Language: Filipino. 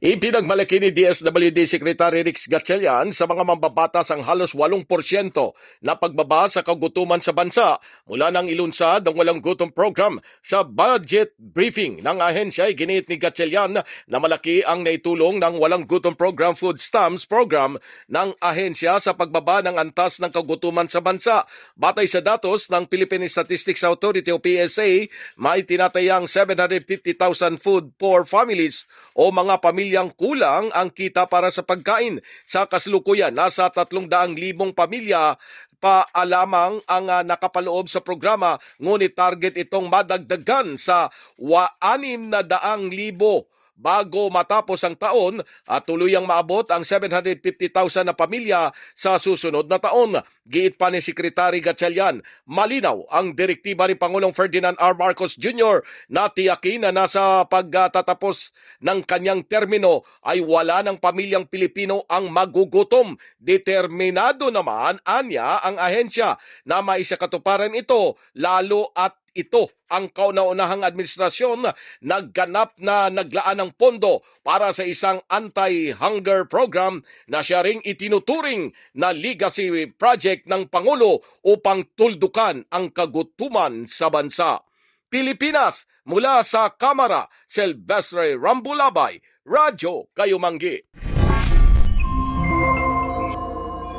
Ipinagmalaki ni DSWD Secretary Rix Gatchalian sa mga mambabatas ang halos 8% na pagbaba sa kagutuman sa bansa mula nang ilunsad ang walang gutom program sa budget briefing ng ahensya ay giniit ni Gatchalian na malaki ang naitulong ng walang gutom program food stamps program ng ahensya sa pagbaba ng antas ng kagutuman sa bansa. Batay sa datos ng Philippine Statistics Authority o PSA, may tinatayang 750,000 food poor families o mga pamilyang kulang ang kita para sa pagkain. Sa kasalukuyan, nasa 300,000 pamilya pa alamang ang ah, nakapaloob sa programa ngunit target itong madagdagan sa wa 600,000 bago matapos ang taon at tuluyang maabot ang 750,000 na pamilya sa susunod na taon. Giit pa ni Sekretary Gatchalian, malinaw ang direktiba ni Pangulong Ferdinand R. Marcos Jr. na tiyakin na nasa pagtatapos ng kanyang termino ay wala ng pamilyang Pilipino ang magugutom. Determinado naman anya ang ahensya na maisakatuparan ito lalo at ito ang kauna-unahang administrasyon nagganap na naglaan ng pondo para sa isang anti-hunger program na siya ring itinuturing na legacy project ng Pangulo upang tuldukan ang kagutuman sa bansa. Pilipinas mula sa Kamara, Silvestre Rambulabay, Radyo Kayumanggi.